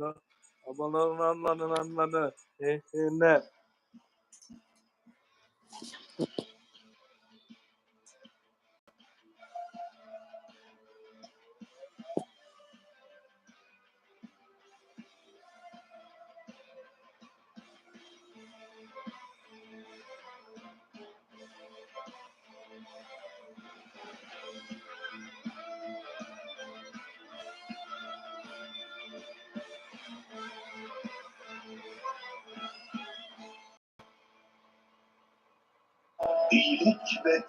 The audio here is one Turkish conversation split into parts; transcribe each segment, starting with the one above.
anla. Babaların anlanın anlanı. Eh,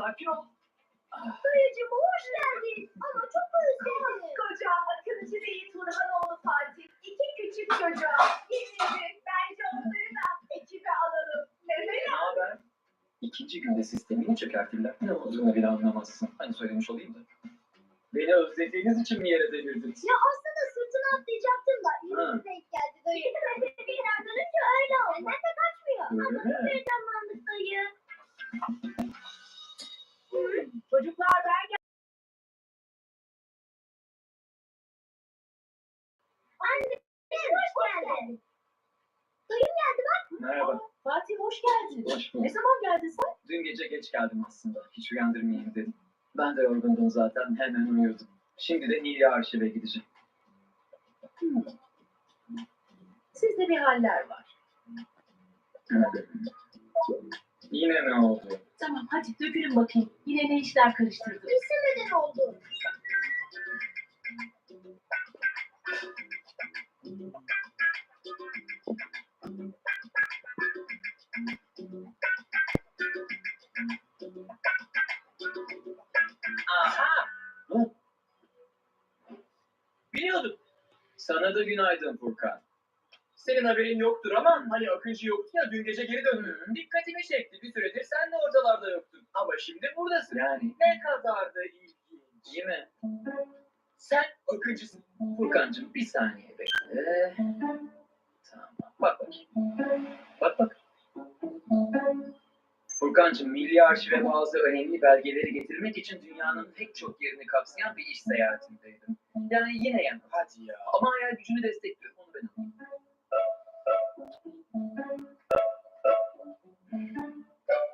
Sakin ol. Dayıcım hoş geldin. Ama çok özledim. Koca akıncı değil Turhanoğlu Fatih. İki küçük çocuğa. Şimdi bence onları da ekibe alalım. Ne Neden? haber? İkinci günde sistemini çökertirler. Ne olduğunu bile anlamazsın. Hani söylemiş olayım da. Beni özlediğiniz için mi yere devirdiniz? Ya aslında Dedim. Ben de yorgundum zaten. Hemen uyuyordum. Şimdi de Nilya Arşiv'e gideceğim. Hmm. Sizde bir haller var. Yine ne oldu? Tamam hadi dökülün bakayım. Yine ne işler karıştırdınız? İstemeden oldu. Aha! Sana da günaydın Furkan. Senin haberin yoktur ama hani Akıncı yoktu ya dün gece geri döndü. Dikkatimi çekti. Bir süredir sen de ortalarda yoktun. Ama şimdi buradasın. Yani ne kadar da ilginç. Değil mi? Sen Akıncısın. Furkancığım bir saniye bekle. Tamam. Bak bakayım. Bak bak. Furkancığım milli arşive bazı önemli belgeleri getirmek için dünyanın pek çok yerini kapsayan bir iş seyahatindeydim. Yani yine yani. Hadi ya. Ama hayal gücünü destekliyor. Onu ben anladım.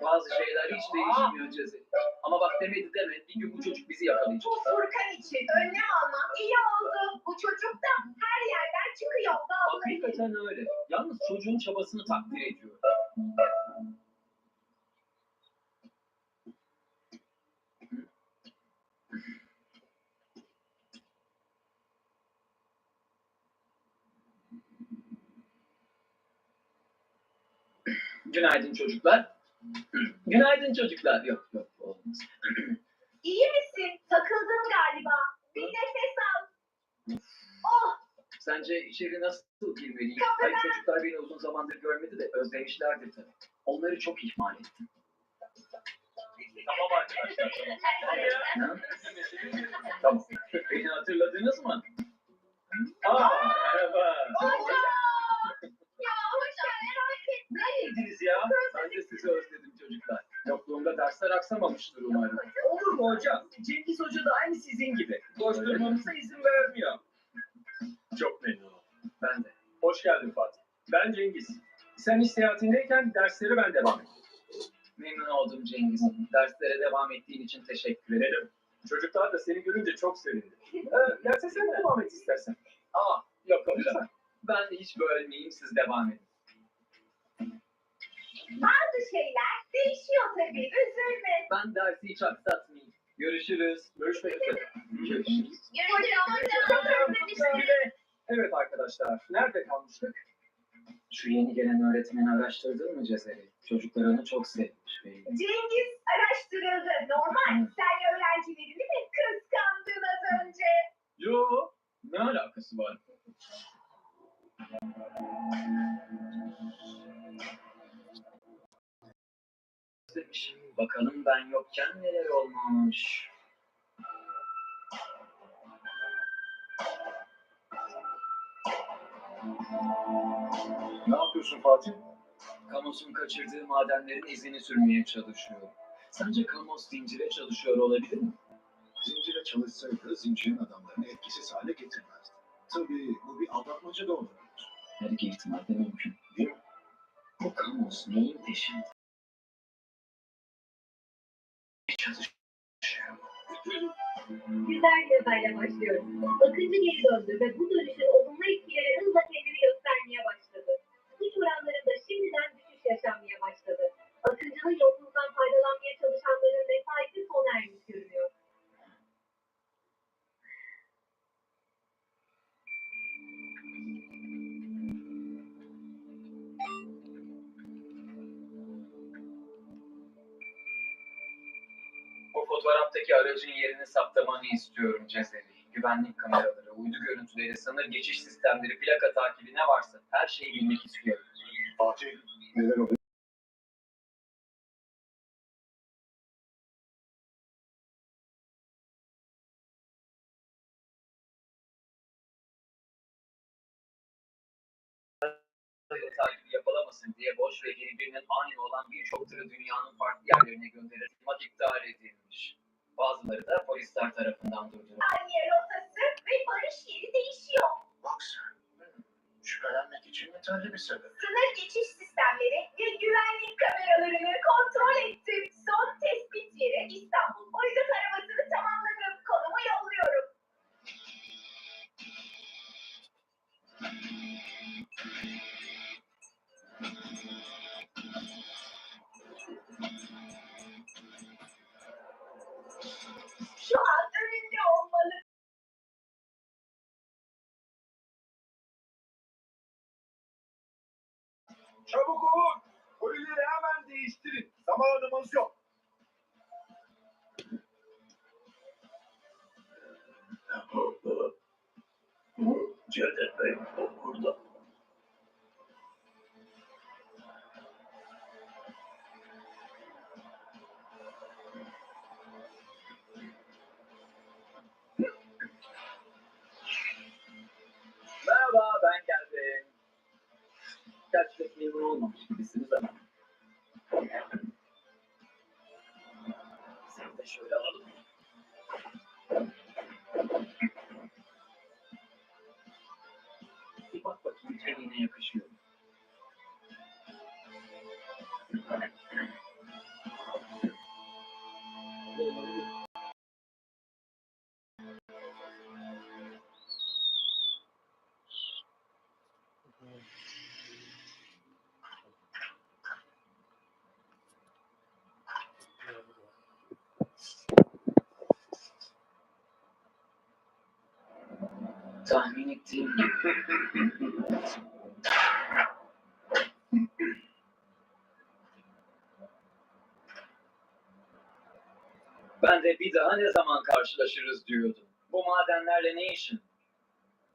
Bazı şeyler hiç değişmiyor Cezeri. Ama bak demedi deme. Bir gün bu çocuk bizi yakalayacak. Bu Furkan için önlem almam iyi oldu. Bu çocuk da her yerden çıkıyor. Hakikaten öyle. Yalnız çocuğun çabasını takdir ediyorum. Günaydın çocuklar. Günaydın çocuklar. Yok yok olmaz. İyi misin? Takıldın galiba. Bir nefes al. Oh, Sence içeri nasıl girmeliyim? Hayır çocuklar beni uzun zamandır görmedi de özlemişlerdir tabii. Onları çok ihmal ettim. Tamam arkadaşlar. Tamam. Beni hatırladınız mı? Aa, merhaba. hocam. Ya hocam merak etme. Neredeydiniz ya? Ben de sizi özledim çocuklar. Yokluğumda dersler aksamamıştır umarım. Olur mu hocam? Cengiz Hoca da aynı sizin gibi. Koşturmamıza izin vermiyor. Çok memnun oldum. Ben de. Hoş geldin Fatih. Ben Cengiz. Sen istihatindeyken dersleri ben devam ettim. Memnun oldum Cengiz. Derslere devam ettiğin için teşekkür ederim. Çocuklar da seni görünce çok sevindi. Ee, derse sen devam et istersen. Aa, yok hocam. Ben de hiç bölmeyeyim, siz devam edin. Bazı şeyler değişiyor tabii. Üzülme. Ben dersi hiç aksatmayayım. Görüşürüz. Görüşmek üzere. Görüşürüz. Evet arkadaşlar. Nerede kalmıştık? Şu yeni gelen öğretmeni araştırdın mı Cezeri? Çocuklar onu çok sevmiş. Cengiz araştırıldı. Normal. Sen öğrencilerini mi kıskandın az önce? Yo, ne alakası var? Demiş. Bakalım ben yokken neler olmamış. Ne yapıyorsun Fatih? Kamos'un kaçırdığı madenlerin izini sürmeye çalışıyor. Sence Kamos zincire çalışıyor olabilir mi? Zincire çalışsaydı zincirin adamlarını etkisiz hale getirmezdi. Tabii bu bir aldatmaca da olabilir. Her iki ihtimal de mümkün. Değil mi? Bu Kamos neyin peşinde? Çalışıyor. Güzel yazayla başlıyoruz. Bakıcı geri döndü ve bu dönüşün olumlu etkileri hızla kendini göstermeye başladı. Suç oranlarında şimdiden düşüş yaşanmaya başladı. Akıncı'nın yolsuzdan faydalanmaya çalışanların mesaisi sona ermiş görünüyor. Fotoğraftaki aracın yerini saptamanı istiyorum Cezeri. Güvenlik kameraları, uydu görüntüleri, sınır geçiş sistemleri, plaka takibi ne varsa her şeyi bilmek istiyorum. Fatih neler oluyor? Yapılamasın diye boş ve birbirinin aynı olan birçok tırı dünyanın farklı yerlerine gönderilmek iptal edilmiş. Bazıları da polisler tarafından durdurulmuş. Saniye rotası ve barış yeri değişiyor. Bak sen. Şüphelenmek için yeterli bir sebep. Sınır geçiş sistemleri ve güvenlik kameralarını kontrol ettim. Son tespit yeri İstanbul. Uydu taramasını tamamladım. Konumu yolluyorum. Pek olmamış gibisiniz ama. Seni de şöyle alalım. Bir bak bakayım eline yakışıyor. Ben de bir daha ne zaman karşılaşırız diyordum. Bu madenlerle ne işin?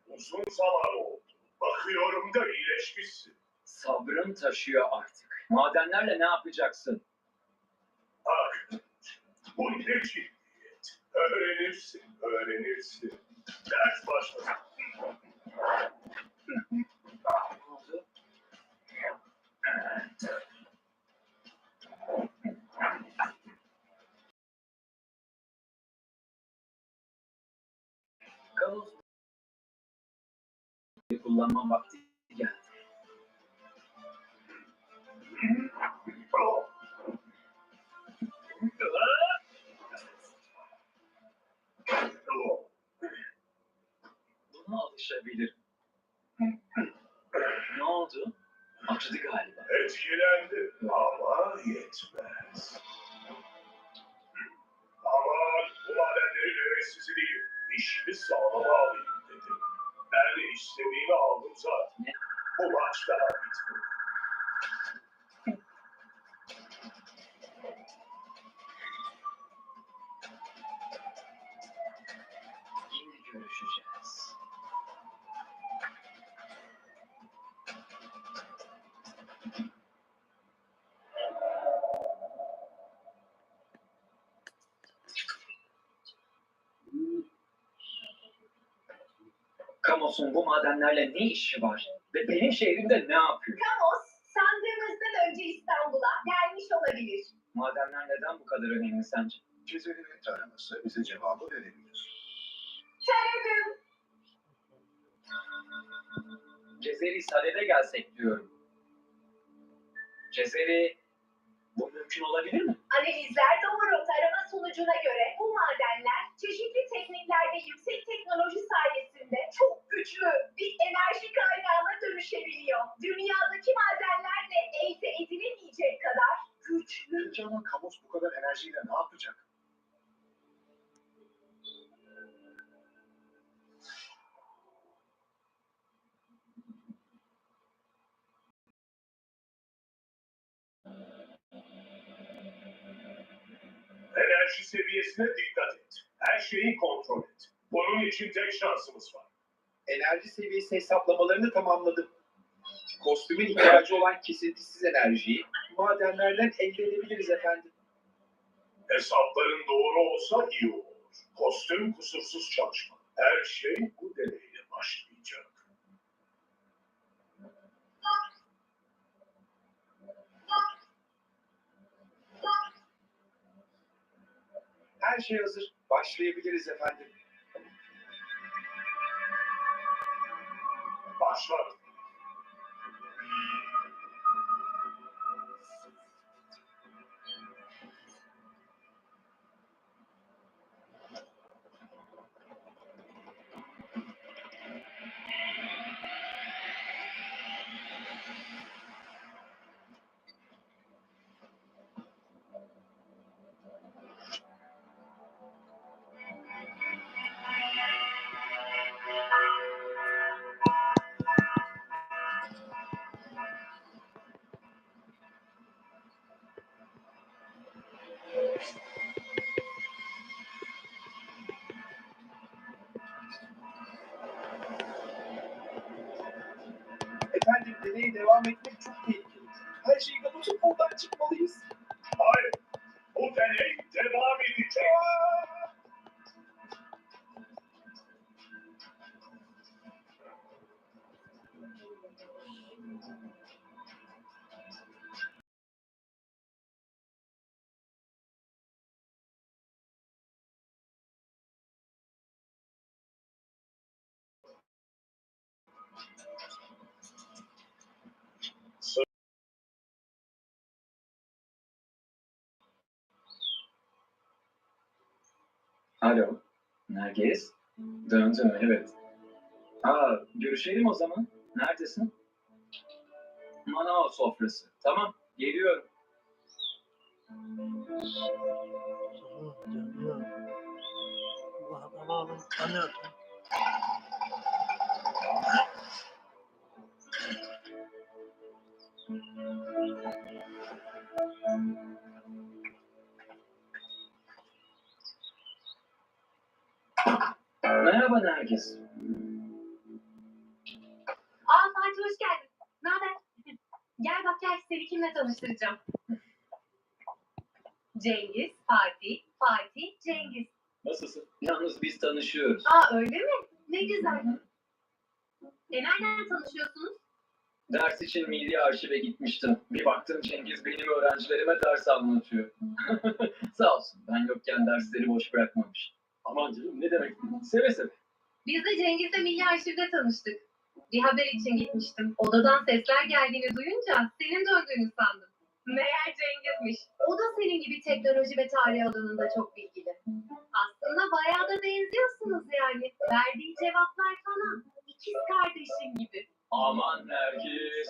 Uzun zaman oldu. Bakıyorum da iyileşmişsin. Sabrım taşıyor artık. Madenlerle ne yapacaksın? Bak, bu ne ciddiyet. Öğrenirsin, öğrenirsin. Ders başlasın. Kullanma vakti geldi. Buna alışabilirim. Oldu? Acıdı galiba. Etkilendi ama yetmez. Aman bu madenlerin hevesizi değil. İşimi sağlama alayım dedim. Ben istediğimi aldım zaten. Ne? Bu maç Madenlerle ne işi var? Ve benim şehrimde ne yapıyor? Kamos sandığımızdan önce İstanbul'a gelmiş olabilir. Madenler neden bu kadar önemli sence? Cezerinin taraması bize cevabı verebilir. Taradım. Cezeri Sadede gelsek diyorum. Cezeri bu mümkün olabilir mi? Analizler doğru. Tarama sonucuna göre bu madenler çeşitli tekniklerde yüksek teknoloji sayesinde çok güçlü bir enerji kaynağına dönüşebiliyor. Dünyadaki madenlerle elde edilemeyecek kadar güçlü. Peki ama Kamos bu kadar enerjiyle ne yapacak? Enerji seviyesine dikkat et. Her şeyi kontrol et. Bunun için tek şansımız var. enerji seviyesi hesaplamalarını tamamladım. Kostümün ihtiyacı olan kesintisiz enerjiyi madenlerden elde edebiliriz efendim. Hesapların doğru olsa iyi olur. Kostüm kusursuz çalışmalı. Her şey bu deneyle başlayacak. Her şey hazır. Başlayabiliriz efendim. Başlar. Devam etmek Alo. Nergis? Döndüm evet. Aa, görüşelim o zaman. Neredesin? Manao sofrası. Tamam, geliyorum. Merhaba Nergis. Aa Fatih hoş geldin. Ne haber? Gel bak gel seni kimle tanıştıracağım. Cengiz, Fatih, Fatih, Cengiz. Nasılsın? Yalnız biz tanışıyoruz. Aa öyle mi? Ne güzel. E nereden tanışıyorsunuz? Ders için Milli Arşiv'e gitmiştim. Bir baktım Cengiz benim öğrencilerime ders anlatıyor. Sağ olsun ben yokken dersleri boş bırakmamış. Aman canım ne demek? Seve seve. Biz de Cengiz'le Milli Arşiv'de tanıştık. Bir haber için gitmiştim. Odadan sesler geldiğini duyunca senin döndüğünü sandım. Meğer Cengiz'miş. O da senin gibi teknoloji ve tarih alanında çok bilgili. Aslında bayağı da benziyorsunuz yani. Verdiği cevaplar falan. İkiz kardeşin gibi. Aman Nergis.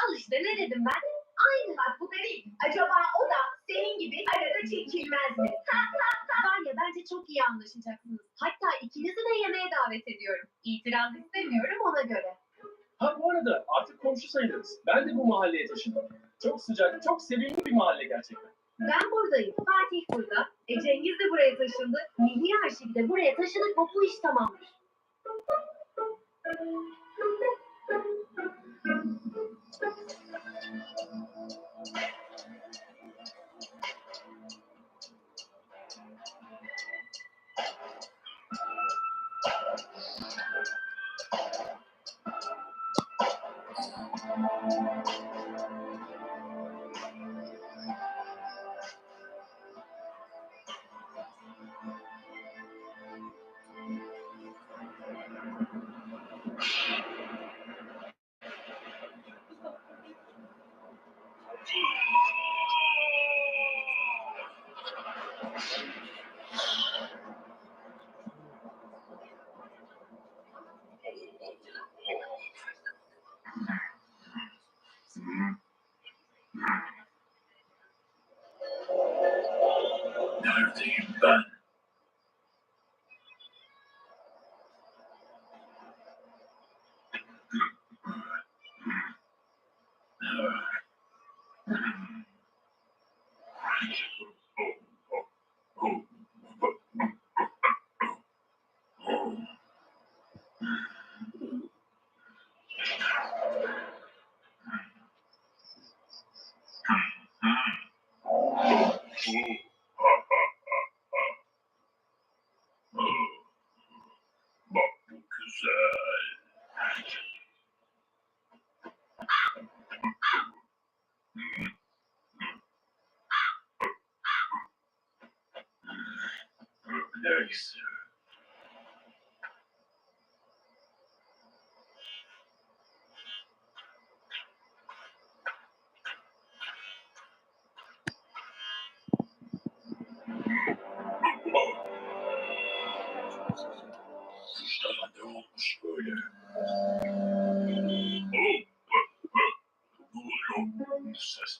Al işte ne dedim ben? Aynı bak bu değil. Acaba o da senin gibi arada çekilmez mi? Ya bence çok iyi anlaşacaksınız. Hatta ikinizi de yemeğe davet ediyorum. İtiraz istemiyorum ona göre. Ha bu arada artık komşu sayılırız. Ben de bu mahalleye taşındım. Çok sıcak, çok sevimli bir mahalle gerçekten. Ben buradayım. Fatih burada. E Cengiz de buraya taşındı. Milli Arşiv de buraya taşıdık mı bu iş tamamdır.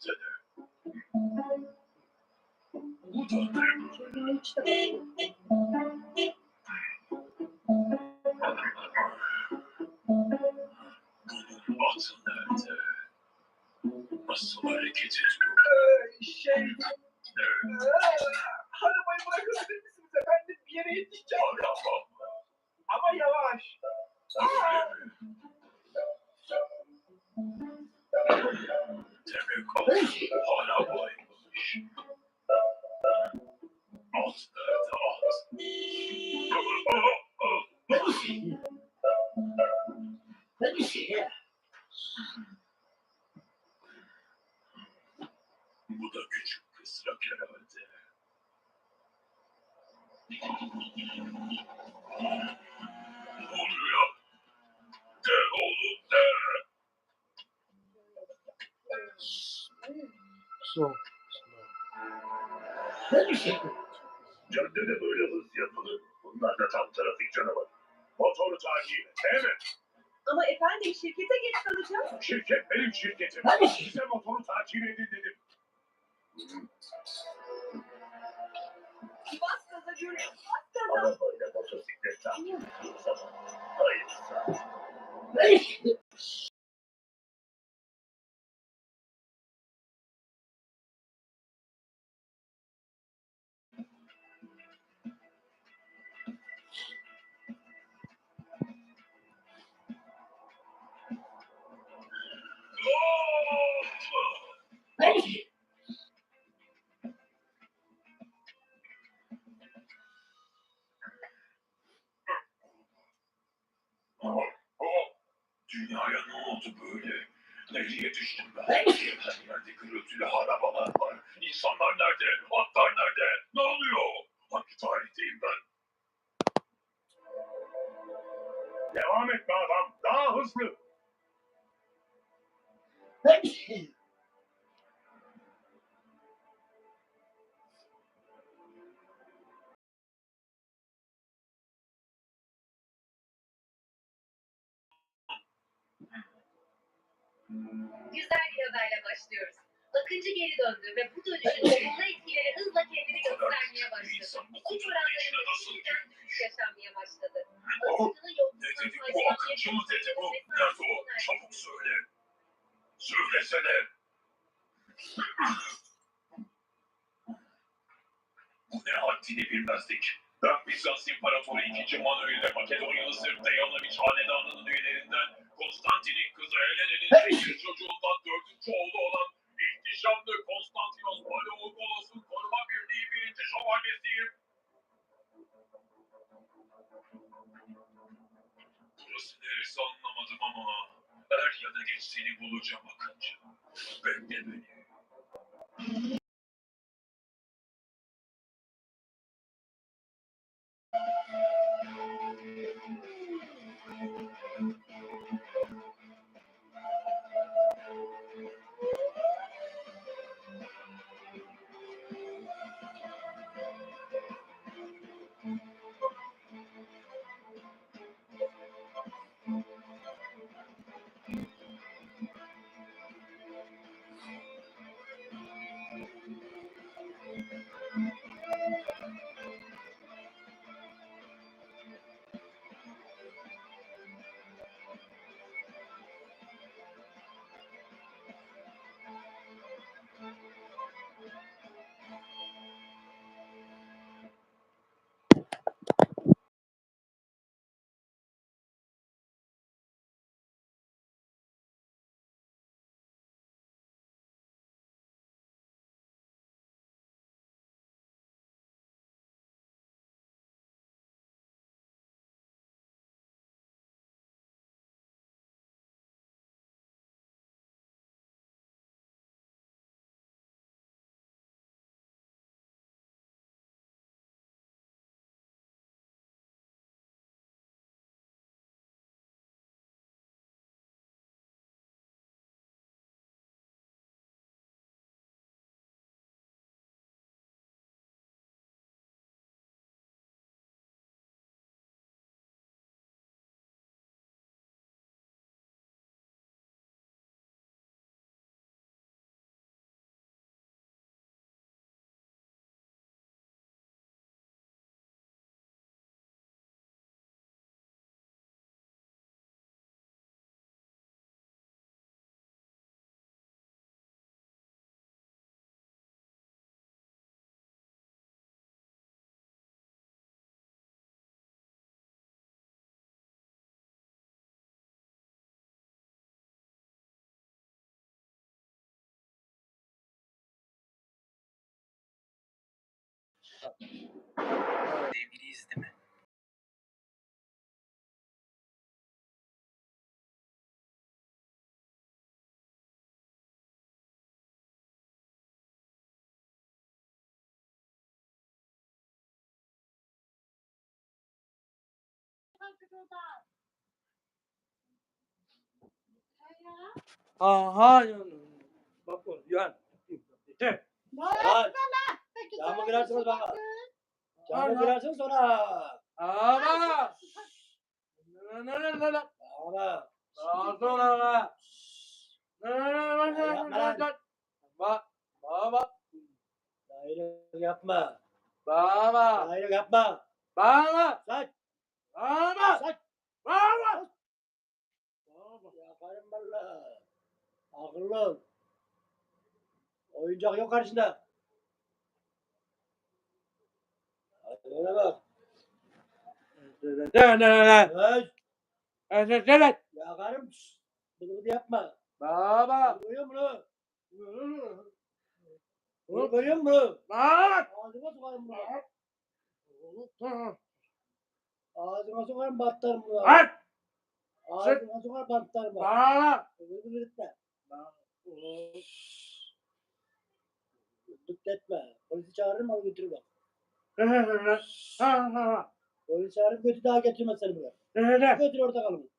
oluyor? Bu ses de Kısrak herhalde. Ne oluyor? De oğlum de. Caddede böyle hız yapılır. Bunlar da tam trafik canavarı. Motoru takip et. Evet. Ama efendim şirkete geç kalacağız. Şirket benim şirketim. Size motoru takip edin dedim. Bosta da Júlia, bosta da Júlia. Güzel bir haberle başlıyoruz. Akıncı geri döndü ve bu dönüşün olumlu etkileri hızla kendini göstermeye başladı. Kutunun oranlarında şimdiden düşüş yaşanmaya başladı. Akıncının yolculuğundan faydalanmaya akıncı mı dedi bu? Nerede o? Çabuk söyle. Söylesene. Bu ne haddini bilmezdik. Ben Bizans İmparatoru 2. Manuel ile Makedonyalı Sırp Dejanoviç Hanedanı'nın üyelerinden Konstantin'in kızı Helene'nin 8 çocuğundan 4. oğlu olan ihtişamlı Konstantinos Paleobolos'un koruma birliği birinci şövalyesiyim. Burası neresi anlamadım ama er ya da geç seni bulacağım Akıncı. Bekle beni. Evliyiz değil mi? Aha. Bak o yan. Yeter. Lan. Camı kırarsınız bana. Camı kırarsın sonra. Ama. Ne ne ne ne ne. Ama. Ağzına lan. Ne ne ne ne ne ne. Bak. Baba. Daire yapma. Baba. Daire yapma. Baba. Saç. Baba. Saç. Baba. Yakarım valla. Akıllı ol. Oyuncak yok karşında. Bak. Ne. Öz. Evet evet. Yakarım. Şşt. Bunu bunu yapma. Baba. Duyuyor musun? Dur görüyor musun? Lan! Ağzıma sokarım bunu. Ağzıma sokarım batlarım bunu. Lan! Ağzıma sokarım batlarım. bak. Öbür etme. Dikkat etme. Polisi çağırırım onu götürür bak. Polisi çağırıp götür daha getirmez seni buraya. Götür orada kalın.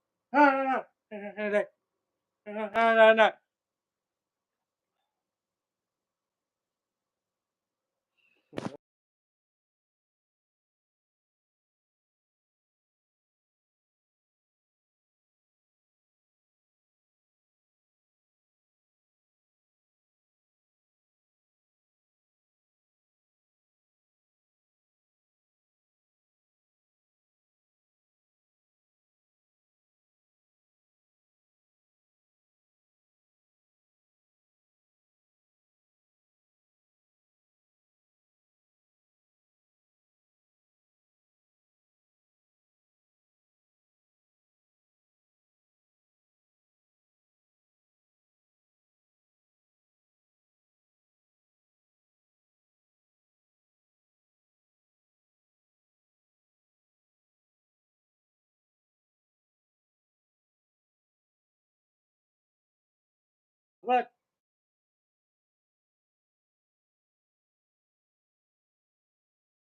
Bak.